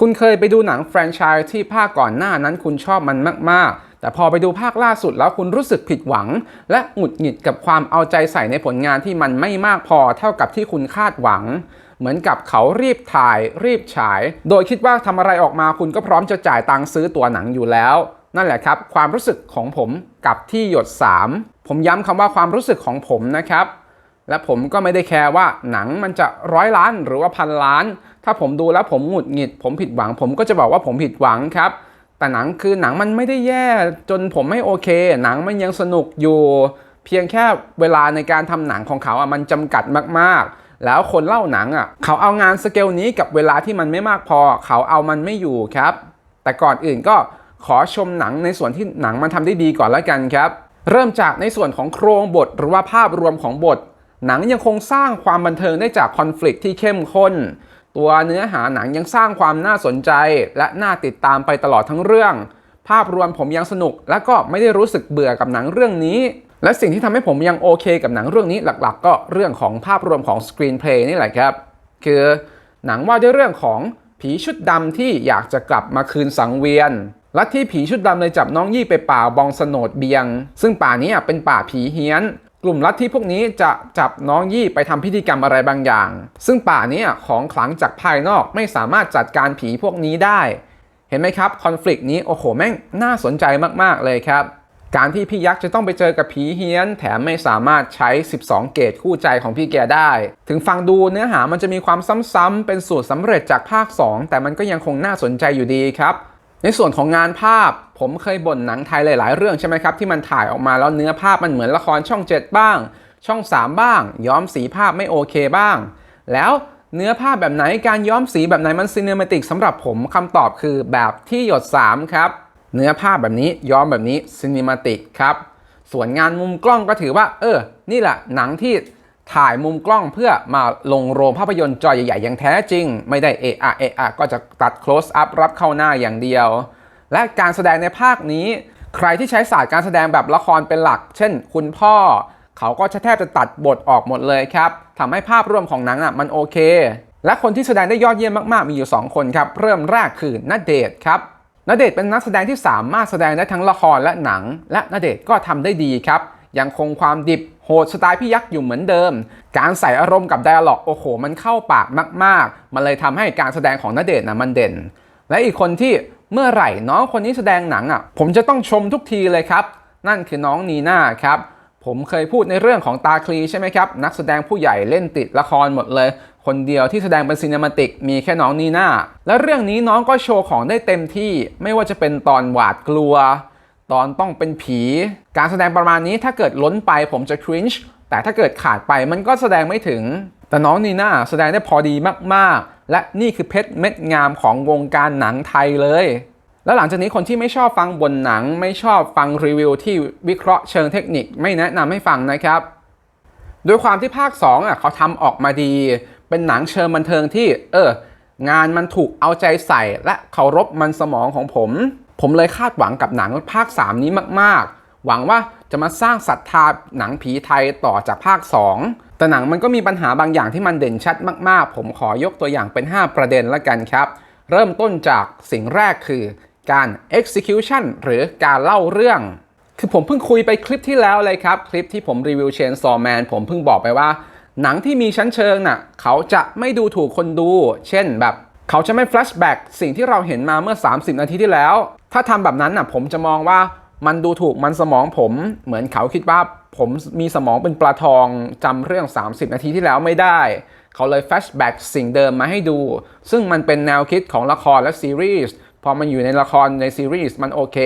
คุณเคยไปดูหนังแฟรนไชส์ที่ภาคก่อนหน้านั้นคุณชอบมันมาก ๆ แต่พอไปดูภาคล่าสุดแล้วคุณรู้สึกผิดหวัง และหงุดหงิดกับความเอาใจใส่ในผลงานที่มันไม่มากพอเท่ากับที่คุณคาดหวัง เหมือนกับเขารีบถ่าย รีบฉาย โดยคิดว่าทำอะไรออกมาคุณก็พร้อมจะจ่ายตังค์ซื้อตัวหนังอยู่แล้ว นั่นแหละครับ ความรู้สึกของผมกับที่หยด 3 ผมย้ำคำว่าความรู้สึกของผมนะครับและผมก็ไม่ได้แคร์ว่าหนังมันจะร้อยล้านหรือว่าพันล้าน ถ้าผมดูแล้วผมหงุดหงิด ผมผิดหวัง ผมก็จะบอกว่าผมผิดหวังครับ แต่หนังคือหนังมันไม่ได้แย่จนผมไม่โอเค หนังมันยังสนุกอยู่ เพียงแค่เวลาในการทำหนังของเขาอะมันจำกัดมากๆ แล้วคนเล่าหนังอะเขาเอางานสเกลนี้กับเวลาที่มันไม่มากพอ เขาเอามันไม่อยู่ครับ แต่ก่อนอื่นก็ขอชมหนังในส่วนที่หนังมันทำได้ดีก่อนแล้วกันครับ เริ่มจากในส่วนของโครงบทหรือว่าภาพรวมของบท หนังยังคงสร้างความบันเทิงได้จากคอน FLICT ที่เข้มข้น ตัวเนื้อหาหนังยังสร้างความน่าสนใจ และน่าติดตามไปตลอดทั้งเรื่อง ภาพรวมผมยังสนุก และก็ไม่ได้รู้สึกเบื่อกับหนังเรื่องนี้ และสิ่งที่ทำให้ผมยังโอเคกับหนังเรื่องนี้หลักๆ ก็เรื่องของภาพรวมของสกรีนเพลย์นี่แหละครับ คือหนังว่าด้วยเรื่องของผีชุดดำที่อยากจะกลับมาคืนสังเวียนแลัทธิผีชุดดำเลยจับน้องยี่ไปป่าบองสนดเบียง ซึ่งป่านี้เป็นป่าผีเฮี้ยน กลุ่มลัทธิพวกนี้จะจับน้องยี่ไปทำพิธีกรรมอะไรบางอย่าง ซึ่งป่านี้ของขลังจากภายนอกไม่สามารถจัดการผีพวกนี้ได้ เห็นไหมครับคอน FLICT นี้โอ้โหแม่งน่าสนใจมากๆเลยครับ การที่พี่ยักษ์จะต้องไปเจอกับผีเฮี้ยน แถมไม่สามารถใช้ 12 เกตคู่ใจของพี่แกได้ ถึงฟังดูเนื้อหามันจะมีความซ้ำๆเป็นสูตรสำเร็จจากภาค 2 แต่มันก็ยังคงน่าสนใจอยู่ดีครับในส่วนของงานภาพ ผมเคยบ่นหนังไทยหลาย ๆ เรื่องใช่ไหมครับที่มันถ่ายออกมาแล้วเนื้อภาพมันเหมือนละครช่อง 7 บ้าง ช่อง 3 บ้าง ย้อมสีภาพไม่โอเคบ้าง แล้วเนื้อภาพแบบไหนการย้อมสีแบบไหนมันซีเนมาติกสำหรับผมคำตอบคือแบบที่หยด 3 ครับ เนื้อภาพแบบนี้ย้อมแบบนี้ซีเนมาติกครับส่วนงานมุมกล้องก็ถือว่า เออ นี่แหละหนังที่ถ่ายมุมกล้องเพื่อมาลงโรงภาพยนตร์จอใหญ่ๆอย่างแท้จริง ไม่ได้เอะอะเอะอะก็จะตัด close up รับเข้าหน้าอย่างเดียว และการแสดงในภาคนี้ ใครที่ใช้ศาสตร์การแสดงแบบละครเป็นหลัก เช่น คุณพ่อ เขาก็จะแทบจะตัดบทออกหมดเลยครับทำให้ภาพรวมของหนังอะมันโอเค และคนที่แสดงได้ยอดเยี่ยมมากๆมีอยู่ 2 คนครับเริ่มแรกคือณเดชครับณเดชเป็นนักแสดงที่สามารถแสดงได้ทั้งละครและหนัง และณเดชก็ทำได้ดีครับ ยังคงความดิบโหดสไตล์พี่ยักษ์อยู่เหมือนเดิม การใส่อารมณ์กับไดอะล็อกโอ้โห มันเข้าปากมาก ๆ มันเลยทำให้การแสดงของณเดชนะมันเด่น และอีกคนที่ เมื่อไหร่น้องคนนี้แสดงหนังอะผมจะต้องชมทุกทีเลยครับ นั่นคือน้องนีน่าครับผมเคยพูดในเรื่องของตาคลีใช่ไหมครับ นักแสดงผู้ใหญ่เล่นติดละครหมดเลย คนเดียวที่แสดงเป็นซีนมาติกมีแค่น้องนีน่าและเรื่องนี้น้องก็โชว์ของได้เต็มที่ไม่ว่าจะเป็นตอนหวาดกลัว ตอนต้องเป็นผี การแสดงประมาณนี้ถ้าเกิดล้นไปผมจะคริ n ชแต่ถ้าเกิดขาดไปมันก็แสดงไม่ถึง แต่น้องนีน่าแสดงได้พอดีมากๆ และนี่คือเพชรเม็ดงามของวงการหนังไทยเลย แล้วหลังจากนี้คนที่ไม่ชอบฟังบนหนัง ไม่ชอบฟังรีวิวที่วิเคราะห์เชิงเทคนิคไม่แนะนำให้ฟังนะครับด้วยความที่ภาค2อะเขาทำออกมาดี เป็นหนังเชิงบันเทิงที่เอองานมันถูกเอาใจใส่ และเคารพมันสมองของผม ผมเลยคาดหวังกับหนังภาค 3 นี้มาก ๆ หวังว่าจะมาสร้างศรัทธาหนังผีไทยต่อจากภาค 2 แต่หนังมันก็มีปัญหาบางอย่างที่มันเด่นชัดมากๆ ผมขอยกตัวอย่างเป็น 5 ประเด็นละกันครับ เริ่มต้นจากสิ่งแรกคือการ execution หรือการเล่าเรื่อง คือผมเพิ่งคุยไปคลิปที่แล้วเลยครับ คลิปที่ผมรีวิวเชนซอแมนผมเพิ่งบอกไปว่า หนังที่มีชั้นเชิงน่ะเขาจะไม่ดูถูกคนดู เช่นแบบเขาจะไม่แฟลชแบ็กสิ่งที่เราเห็นมาเมื่อ 30 นาทีที่แล้ว ถ้าทำแบบนั้นน่ะผมจะมองว่า มันดูถูกมันสมองผมเหมือนเขาคิดว่าผมมีสมองเป็นปลาทองจำเรื่อง 30 นาทีที่แล้วไม่ได้ เขาเลยแฟชแบ็กสิ่งเดิมมาให้ดู ซึ่งมันเป็นแนวคิดของละครและซีรีส์พอมันอยู่ในละครในซีรีส์มันโอเค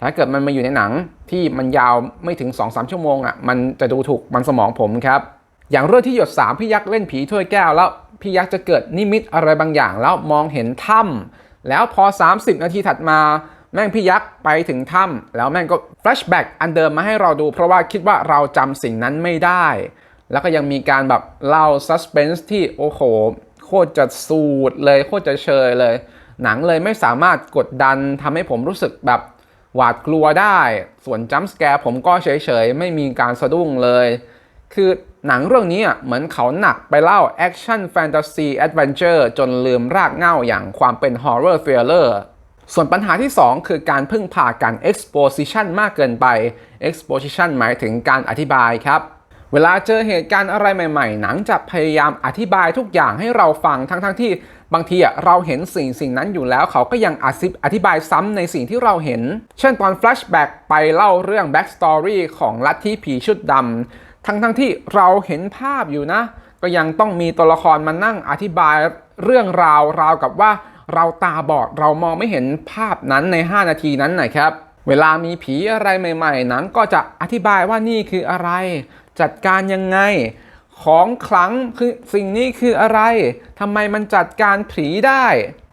ถ้าเกิดมันมาอยู่ในหนังที่มันยาวไม่ถึง 2-3 ชั่วโมงอะมันจะดูถูกมันสมองผมครับ อย่างเรื่องที่หยด 3 พี่ยักษ์เล่นผีถ้วยแก้วแล้วพี่ยักษ์จะเกิดนิมิตอะไรบางอย่างแล้วมองเห็นถ้ำแล้วพอ 30 นาทีถัดมา แม่งพี่ยักษ์ไปถึงถ้ำแล้วแม่งก็แฟลชแบ็กอันเดิมมาให้เราดู เพราะว่าคิดว่าเราจำสิ่งนั้นไม่ได้ แล้วก็ยังมีการแบบเล่าซัสเพนส์ที่โอ้โห โคตรจะสูดเลยโคตรจะเชยเลย หนังเลยไม่สามารถกดดันทำให้ผมรู้สึกแบบหวาดกลัวได้ ส่วนจัมป์สแกร์ผมก็เฉยๆ ไม่มีการสะดุ้งเลย คือหนังเรื่องนี้อะเหมือนเขาหนักไปเล่าแอคชั่นแฟนตาซีแอดเวนเจอร์จนลืมรากเหง้าอย่างความเป็นฮอร์เรอร์เ r ลเลอร์ ส่วนปัญหาที่ 2 คือการพึ่งพาการ exposition มากเกินไป exposition หมายถึงการอธิบายครับ เวลาเจอเหตุการณ์อะไรใหม่ ๆ หนังจะพยายามอธิบายทุกอย่างให้เราฟังทั้งๆที่บางทีเราเห็นสิ่งสิ่งนั้นอยู่แล้ว เขาก็ยังอธิบายซ้ำในสิ่งที่เราเห็น เช่นตอน flashback ไปเล่าเรื่อง backstory ของลัทธิผีชุดดำทั้งๆทที่เราเห็นภาพอยู่นะ ก็ยังต้องมีตัวละครมานั่งอธิบายเรื่องราวราวกับว่า เราตาบอดเรามองไม่เห็นภาพนั้นใน 5 นาทีนั้นนะครับเวลามีผีอะไรใหม่ๆ หนังก็จะอธิบายว่านี่คืออะไร จัดการยังไง ของขลังคือสิ่งนี้คืออะไรทำไมมันจัดการผีได้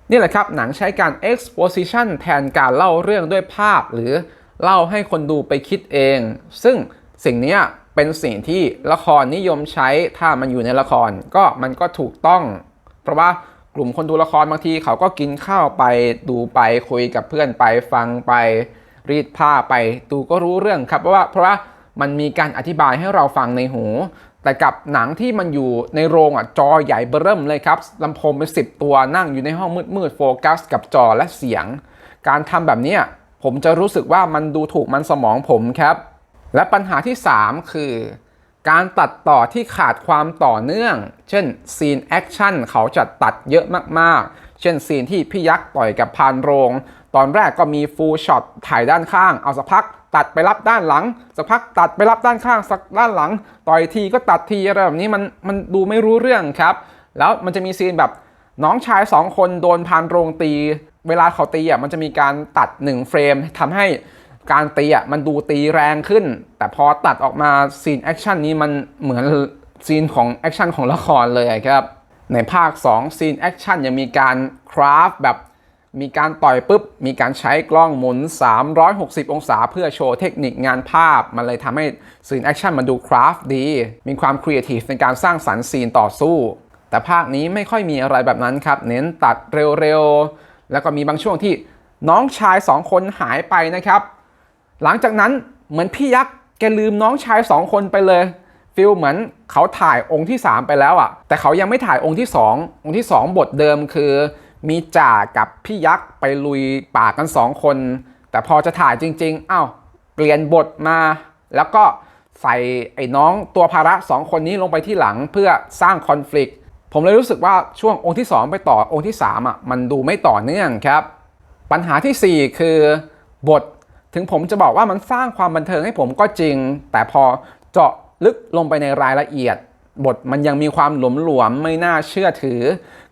นี่แหละครับ หนังใช้การ exposition แทนการเล่าเรื่องด้วยภาพ หรือเล่าให้คนดูไปคิดเอง ซึ่งสิ่งนี้เป็นสิ่งที่ละครนิยมใช้ถ้ามันอยู่ในละครก็มันก็ถูกต้อง เพราะว่า กลุ่มคนดูละครบางทีเขาก็กินข้าวไปดูไปคุยกับเพื่อนไปฟังไปรีดผ้าไปดูก็รู้เรื่องครับเพราะว่าเพราะว่ามันมีการอธิบายให้เราฟังในหู แต่กับหนังที่มันอยู่ในโรงอะจอใหญ่เบิ่มเลยครับลำโพงเป็นสิบตัวนั่งอยู่ในห้องมืดๆโฟกัส กับจอและเสียง การทำแบบนี้ผมจะรู้สึกว่ามันดูถูกมันสมองผมครับ และปัญหาที่ 3 คือ การตัดต่อที่ขาดความต่อเนื่อง เช่นซีนแอคชั่นเขาจะตัดเยอะมากๆ เช่นซีนที่พี่ยักษ์ต่อยกับพานโรง ตอนแรกก็มีฟูลช็อตถ่ายด้านข้าง เอาสักพักตัดไปรับด้านหลัง สักพักตัดไปรับด้านข้างสักด้านหลัง ต่อยทีก็ตัดทีอะไรแบบนี้มันมันดูไม่รู้เรื่องครับ แล้วมันจะมีซีนแบบน้องชายสองคนโดนพานโรงตี เวลาเขาตีอะมันจะมีการตัด 1 เฟรมทำให้ การตีอะมันดูตีแรงขึ้น แต่พอตัดออกมาซีนแอคชั่นนี้มันเหมือนซีนของแอคชั่นของละครเลยครับ ในภาค 2 ซีนแอคชั่นยังมีการคราฟแบบมีการต่อยปุ๊บ มีการใช้กล้องหมุน 360 องศา เพื่อโชว์เทคนิคงานภาพ มันเลยทำให้ซีนแอคชั่นมันดูคราฟดี มีความครีเอทีฟในการสร้างสรรค์ซีนต่อสู้ แต่ภาคนี้ไม่ค่อยมีอะไรแบบนั้นครับ เน้นตัดเร็วๆ แล้วก็มีบางช่วงที่น้องชายสองคนหายไปนะครับ หลังจากนั้นเหมือนพี่ยักษ์แกลืมน้องชายสองคนไปเลยฟิลเหมือนเขาถ่ายองค์ที่ 3 ไปแล้วอะ่ะ แต่เขายังไม่ถ่ายองค์ที่ 2 องค์ที่ 2 บทเดิมคือ มีจ่ากับพี่ยักษ์ไปลุยป่ากัน 2 คน แต่พอจะถ่ายจริงๆอ้าวเปลี่ยนบทมา แล้วก็ใส่ไอ้น้องตัวภาระ 2 คนนี้ลงไปที่หลังเพื่อสร้างคอน FLICT ผมเลยรู้สึกว่าช่วงองค์ที่ 2 ไปต่อองค์ที่3อะมันดูไม่ต่อเนื่องครับ ปัญหาทีสี่4 คือบท ถึงผมจะบอกว่ามันสร้างความบันเทิงให้ผมก็จริง แต่พอเจาะลึกลงไปในรายละเอียด บทมันยังมีความหลวมๆไม่น่าเชื่อถือ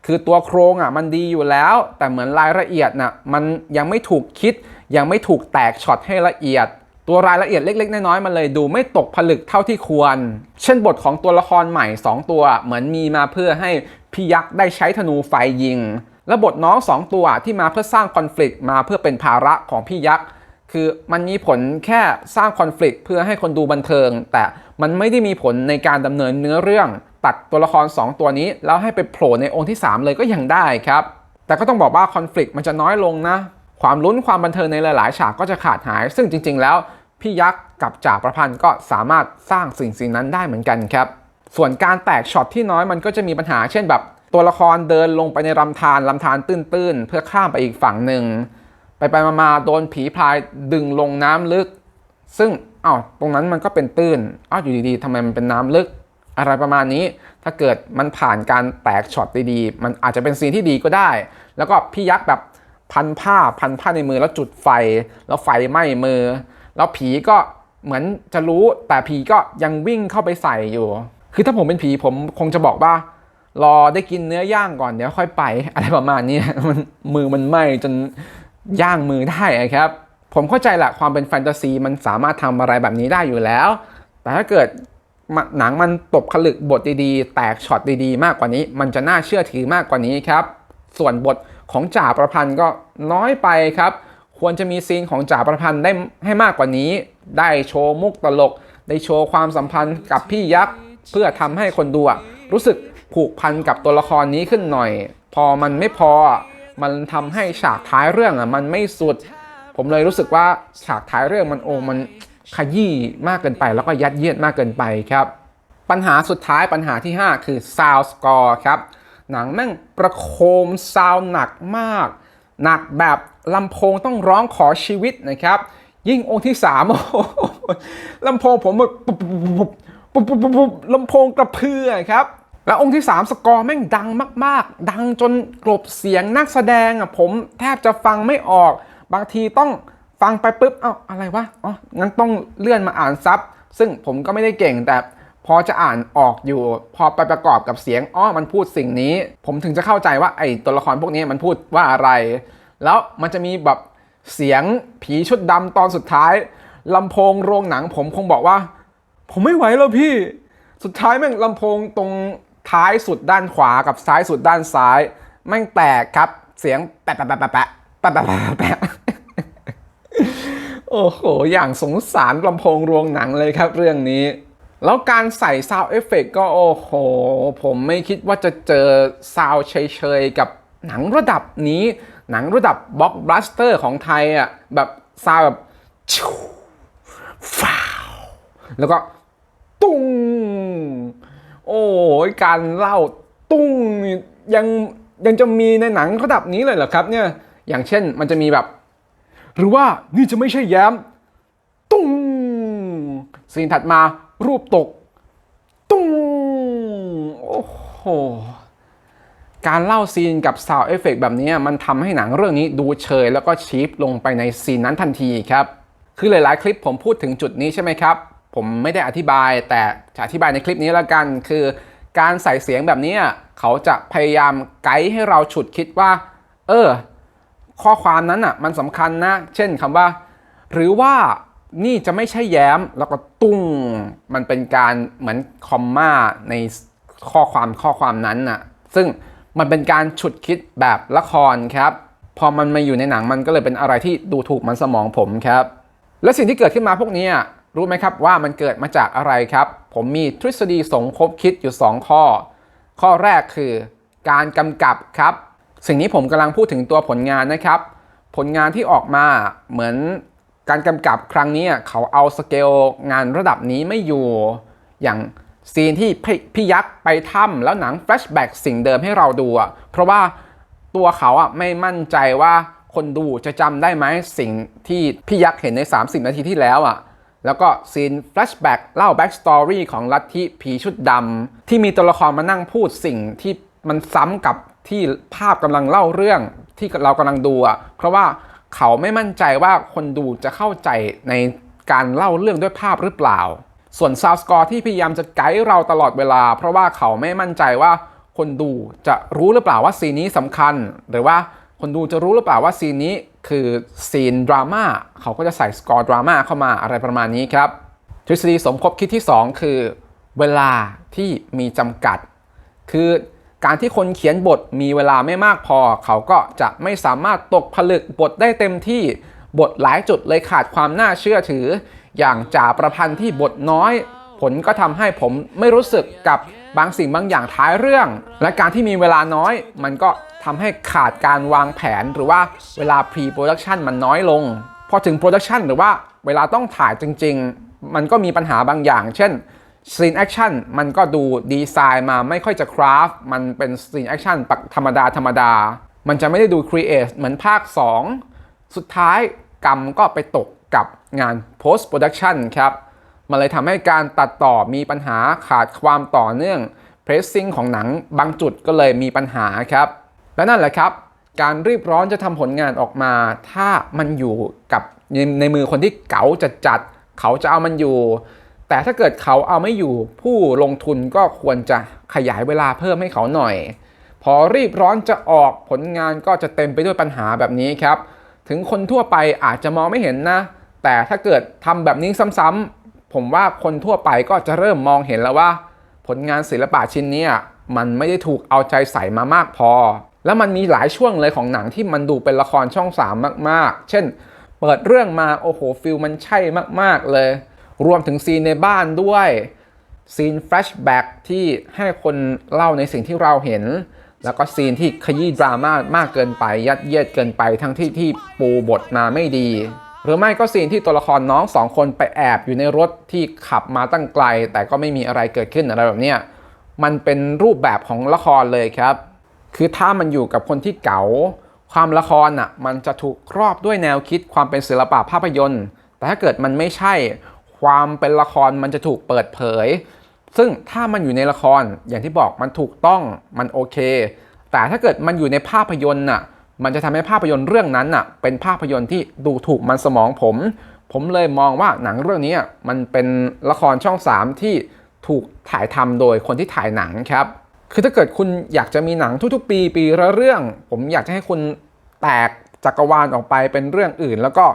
คือตัวโครงอะมันดีอยู่แล้ว แต่เหมือนรายละเอียดน่ะมันยังไม่ถูกคิด ยังไม่ถูกแตกช็อตให้ละเอียดตัวรายละเอียดเล็ก ๆ น้อยๆมันเลยดูไม่ตกผลึกเท่าที่ควร เช่นบทของตัวละครใหม่ 2 ตัว เหมือนมีมาเพื่อให้พี่ยักษ์ได้ใช้ธนูไฟยิง และบทน้อง 2 ตัวที่มาเพื่อสร้างคอน FLICT มาเพื่อเป็นภาระของพี่ยักษ์ คือมันมีผลแค่สร้างคอน FLICT เพื่อให้คนดูบันเทิง แต่มันไม่ได้มีผลในการดำเนินเนื้อเรื่อง ตัดตัวละคร 2 ตัวนี้ แล้วให้ไปโผล่ในองค์ที่ 3 เลยก็ยังได้ครับ แต่ก็ต้องบอกว่าคอน FLICT มันจะน้อยลงนะ ความลุ้นความบันเทิงในหลาย ๆ ฉากก็จะขาดหาย ซึ่งจริง ๆ แล้ว พี่ยักษ์กับจ่าประพันธ์ก็สามารถสร้างสิ่งสิ่งนั้นได้เหมือนกันครับ ส่วนการแตกช็อตที่น้อยมันก็จะมีปัญหา เช่นแบบ ตัวละครเดินลงไปในลำธารลำธารตื้น ๆ เพื่อข้ามไปอีกฝั่งหนึ่ง ไปไปมาๆโดนผีพายดึงลงน้ำลึก ซึ่งอ้าวตรงนั้นมันก็เป็นตื้นอ้าวอยู่ดีๆทำไมมันเป็นน้ำลึก อะไรประมาณนี้ ถ้าเกิดมันผ่านการแตกช็อตดีๆ มันอาจจะเป็นซีนที่ดีก็ได้ แล้วก็พี่ยักษ์แบบพันผ้าพันผ้าในมือแล้วจุดไฟ แล้วไฟไหม้มือ แล้วผีก็เหมือนจะรู้แต่ผีก็ยังวิ่งเข้าไปใส่อยู่ คือถ้าผมเป็นผีผมคงจะบอกว่ารอได้กินเนื้อย่างก่อนเดี๋ยวค่อยไป อะไรประมาณนี้มันมือมันไหม้จน ย่างมือได้ครับ ผมเข้าใจแหละความเป็นแฟนตาซีมันสามารถทำอะไรแบบนี้ได้อยู่แล้ว แต่ถ้าเกิดหนังมันตกผลึกบทดีๆ แตกช็อตดีๆ มากกว่านี้ มันจะน่าเชื่อถือมากกว่านี้ครับ ส่วนบทของจ่าประพันธ์ก็น้อยไปครับ ควรจะมีซีนของจ่าประพันธ์ได้ให้มากกว่านี้ ได้โชว์มุกตลก ได้โชว์ความสัมพันธ์กับพี่ยักษ์ เพื่อทำให้คนดูรู้สึกผูกพันกับตัวละครนี้ขึ้นหน่อย พอมันไม่พอ มันทำให้ฉากท้ายเรื่องอะมันไม่สุด ผมเลยรู้สึกว่าฉากท้ายเรื่องมันโอ้มันขยี้มากเกินไป แล้วก็ยัดเยียดมากเกินไปครับ ปัญหาสุดท้ายปัญหาที่ 5 คือ sound score ครับ หนังแม่งประโคมซาวหนักมาก หนักแบบลำโพงต้องร้องขอชีวิตนะครับ ยิ่งองค์ที่3โอ้ลำโพงผมแบบปุ๊บปุบปุบปุบปุบปุบลำโพงกระเพื่อครับ แล้วองค์ที่ 3 สกอร์แม่งดังมาก ๆ ดังจนกลบเสียงนักแสดงอะผมแทบจะฟังไม่ออก บางทีต้องฟังไปปุ๊บเอ้าอะไรวะอ๋องั้นต้องเลื่อนมาอ่านซับซึ่งผมก็ไม่ได้เก่งแต่พอจะอ่านออกอยู่ พอไปประกอบกับเสียงอ๋อมันพูดสิ่งนี้ ผมถึงจะเข้าใจว่าไอ้ตัวละครพวกนี้มันพูดว่าอะไร แล้วมันจะมีแบบเสียงผีชุดดำตอนสุดท้ายลำโพงโรงหนังผมคงบอกว่า ผมไม่ไหวแล้วพี่ สุดท้ายแม่งลำโพงตรง ท้ายสุดด้านขวากับซ้ายสุดด้านซ้ายแม่งแตกครับ เสียงแปะแปะแปะแปะแปะแปะแปะแปะโอ้โห อย่างสงสารลำโพงโรงหนังเลยครับเรื่องนี้ แล้วการใส่ซาวเอฟเฟกก็โอ้โห ผมไม่คิดว่าจะเจอซาวเฉยๆ กับหนังระดับนี้ หนังระดับบล็อกบลัสเตอร์ของไทยอะ แบบซาวแบบชิวฟ้าวแล้วก็ตุ้ง โอ้ยการเล่าตุ้งยังยังจะมีในหนังระดับนี้เลยเหรอครับเนี่ยอย่างเช่นมันจะมีแบบ หรือว่านี่จะไม่ใช่แย้ม ตุ้งซีนถัดมารูปตก ตุ้งโอ้โหการเล่าซีนกับซาวเอฟเฟกแบบนี้มันทำให้หนังเรื่องนี้ดูเชยแล้วก็ชีพลงไปในซีนนั้นทันทีครับ คือหลายๆ คลิปผมพูดถึงจุดนี้ใช่ไหมครับ ผมไม่ได้อธิบายแต่จะอธิบายในคลิปนี้แล้วกัน คือการใส่เสียงแบบนี้เขาจะพยายามไกด์ให้เราฉุดคิดว่า เออ ข้อความนั้นอะมันสำคัญนะ เช่นคำว่า หรือว่านี่จะไม่ใช่แย้มแล้วก็ตุ้งมันเป็นการเหมือนคอมมาในข้อความข้อความนั้นน่ะซึ่งมันเป็นการฉุดคิดแบบละครครับ พอมันมาอยู่ในหนังมันก็เลยเป็นอะไรที่ดูถูกมันสมองผมครับ และสิ่งที่เกิดขึ้นมาพวกนี้อะ รู้ไหมครับว่ามันเกิดมาจากอะไรครับ ผมมีทฤษฎีสมคบคิดอยู่ 2 ข้อ ข้อแรกคือ การกำกับครับ สิ่งนี้ผมกำลังพูดถึงตัวผลงานนะครับ ผลงานที่ออกมาเหมือนการกำกับครั้งนี้เขาเอาสเกลงานระดับนี้ไม่อยู่ อย่างซีนที่พพี่ยักษ์ไปถ้ำแล้วหนังแฟลชแบ็กสิ่งเดิมให้เราดูเพราะว่าตัวเขาอะไม่มั่นใจว่าคนดูจะจำได้ไหมสิ่งที่พี่ยักษ์เห็นใน 30 นาทีที่แล้วอะ แล้วก็ซีนแฟลชแบ็กเล่าแบ็กสตอรี่ของลัทธิผีชุดดำที่มีตัวละครมานั่งพูดสิ่งที่มันซ้ำกับที่ภาพกำลังเล่าเรื่องที่เรากำลังดูอะเพราะว่าเขาไม่มั่นใจว่าคนดูจะเข้าใจในการเล่าเรื่องด้วยภาพหรือเปล่า ส่วนซาวสกอร์ที่พยายามจะไกด์เราตลอดเวลา เพราะว่าเขาไม่มั่นใจว่าคนดูจะรู้หรือเปล่าว่าซีนนี้สำคัญ หรือว่า คนดูจะรู้หรือเปล่าว่าซีนนี้คือซีนดราม่าเขาก็จะใส่สกอร์ดราม่าเข้ามาอะไรประมาณนี้ครับ ทฤษฎีสมคบคิดที่ 2 คือ เวลาที่มีจำกัด คือการที่คนเขียนบทมีเวลาไม่มากพอ เขาก็จะไม่สามารถตกผลึกบทได้เต็มที่บทหลายจุดเลยขาดความน่าเชื่อถือ อย่างจ่าประพันธ์ที่บทน้อย ผลก็ทำให้ผมไม่รู้สึกกับ บางสิ่งบางอย่างท้ายเรื่อง และการที่มีเวลาน้อย มันก็ทำให้ขาดการวางแผนหรือว่าเวลา pre-production มันน้อยลง พอถึง production หรือว่าเวลาต้องถ่ายจริง ๆ มันก็มีปัญหาบางอย่าง เช่นซีนแอคชั่นมันก็ดูดีไซน์มาไม่ค่อยจะคราฟมันเป็นซีนแอคชั่นปกธรรมดาธรรมดา มันจะไม่ได้ดูครีเอทเหมือนภาค 2 สุดท้ายกรรมก็ไปตกกับงาน post production ครับ มันเลยทำให้การตัดต่อมีปัญหาขาดความต่อเนื่อง pressing ของหนังบางจุดก็เลยมีปัญหาครับ และนั่นแหละครับ การรีบร้อนจะทำผลงานออกมา ถ้ามันอยู่กับในมือคนที่เก๋าจัดจัดเขาจะเอามันอยู่ แต่ถ้าเกิดเขาเอาไม่อยู่ผู้ลงทุนก็ควรจะขยายเวลาเพิ่มให้เขาหน่อย พอรีบร้อนจะออกผลงานก็จะเต็มไปด้วยปัญหาแบบนี้ครับ ถึงคนทั่วไปอาจจะมองไม่เห็นนะ แต่ถ้าเกิดทำแบบนี้ซ้ำๆ ผมว่าคนทั่วไปก็จะเริ่มมองเห็นแล้วว่า ผลงานศิลปะชิ้นนี้มันไม่ได้ถูกเอาใจใส่มามากพอ แล้วมันมีหลายช่วงเลยของหนังที่มันดูเป็นละครช่อง3มาก ๆ เช่น เปิดเรื่องมาโอ้โหฟิลมันใช่มาก ๆ เลย รวมถึงซีนในบ้านด้วยซีนแฟลชแบ็กที่ให้คนเล่าในสิ่งที่เราเห็น แล้วก็ซีนที่ขยี้ดราม่ามากเกินไปยัดเยียดเกินไปทั้งที่ที่ปูบทมาไม่ดี หรือไม่ก็ซีนที่ตัวละครน้องสองคนไปแอบอยู่ในรถที่ขับมาตั้งไกล แต่ก็ไม่มีอะไรเกิดขึ้นอะไรแบบเนี้ยมันเป็นรูปแบบของละครเลยครับ คือถ้ามันอยู่กับคนที่เก๋าความละครอะมันจะถูกครอบด้วยแนวคิดความเป็นศิลปะภาพยนตร์ แต่ถ้าเกิดมันไม่ใช่ ความเป็นละครมันจะถูกเปิดเผย ซึ่งถ้ามันอยู่ในละครอย่างที่บอกมันถูกต้องมันโอเค แต่ถ้าเกิดมันอยู่ในภาพยนตร์น่ะ มันจะทำให้ภาพยนตร์เรื่องนั้นน่ะเป็นภาพยนตร์ที่ดูถูกมันสมองผม ผมเลยมองว่าหนังเรื่องนี้มันเป็นละครช่อง 3 ที่ถูกถ่ายทำโดยคนที่ถ่ายหนังครับ คือถ้าเกิดคุณอยากจะมีหนังทุกๆ ปีปีละเรื่อง ผมอยากจะให้คุณแตกจักรวาลออกไปเป็นเรื่องอื่น แล้วก็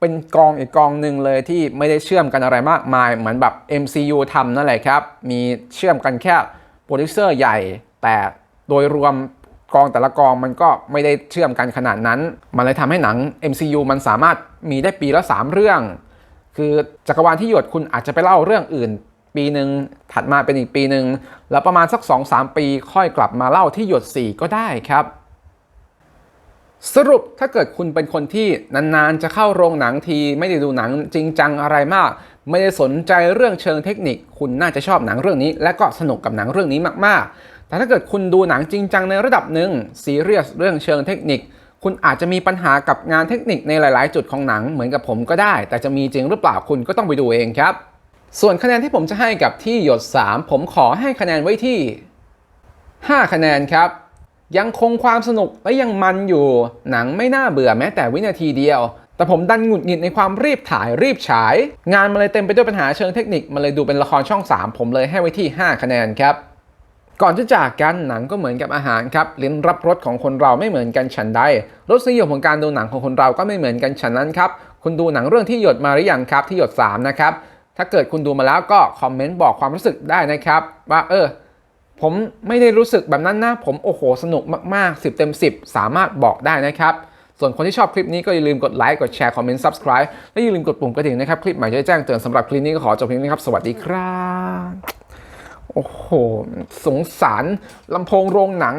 เป็นกองอีกกองหนึ่งเลยที่ไม่ได้เชื่อมกันอะไรมากมาย เหมือนแบบ MCU ทำนั่นแหละครับ มีเชื่อมกันแค่โปรดิวเซอร์ใหญ่ แต่โดยรวม กองแต่ละกองมันก็ไม่ได้เชื่อมกันขนาดนั้น มันเลยทำให้หนัง MCU มันสามารถมีได้ปีละ 3 เรื่อง คือจักรวาลที่หยดคุณอาจจะไปเล่าเรื่องอื่น ปีหนึ่งถัดมาเป็นอีกปีหนึ่งแล้วประมาณสัก 2-3 ปีค่อยกลับมาเล่าที่หยด 4 ก็ได้ครับสรุปถ้าเกิดคุณเป็นคนที่นานๆ จะเข้าโรงหนังที ไม่ได้ดูหนังจริงจังอะไรมาก ไม่ได้สนใจเรื่องเชิงเทคนิค คุณน่าจะชอบหนังเรื่องนี้ และก็สนุกกับหนังเรื่องนี้มากๆ แต่ถ้าเกิดคุณดูหนังจริงจังในระดับหนึ่งซีเรียสเรื่องเชิงเทคนิค คุณอาจจะมีปัญหากับงานเทคนิคในหลาย ๆ จุดของหนังเหมือนกับผมก็ได้ แต่จะมีจริงหรือเปล่าคุณก็ต้องไปดูเองครับ ส่วนคะแนนที่ผมจะให้กับที่หยด 3 ผมขอให้คะแนนไว้ที่ 5 คะแนนครับ ยังคงความสนุกและยังมันอยู่ หนังไม่น่าเบื่อแม้แต่วินาทีเดียวแต่ผมดันหงุดหงิดในความรีบถ่ายรีบฉาย งานมันเลยเต็มไปด้วยปัญหาเชิงเทคนิคมันเลยดูเป็นละครช่อง 3 ผมเลยให้ไว้ที่ 5 คะแนนครับ ก่อนจะจากกันหนังก็เหมือนกับอาหารครับลิ้นรับรสของคนเราไม่เหมือนกันฉันใดรสนิยมของการดูหนังของคนเราก็ไม่เหมือนกันฉันนั้นครับคุณดูหนังเรื่องที่หยดมาหรือยังครับที่หยด 3 นะครับ ถ้าเกิดคุณดูมาแล้วก็คอมเมนต์บอกความรู้สึกได้นะครับ ว่าเออ ผมไม่ได้รู้สึกแบบนั้นนะ ผมโอ้โหสนุกมากๆ 10 เต็ม 10 สามารถบอกได้นะครับ ส่วนคนที่ชอบคลิปนี้ก็อย่าลืมกดไลค์กดแชร์คอมเมนต์ subscribe และอย่าลืมกดปุ่มกระดิ่งนะครับ คลิปใหม่จะแจ้งเตือนสำหรับคลิปนี้ก็ขอจบเพียงนี้ครับสวัสดีครับ โอ้โห สงสารลำโพงโรงหนัง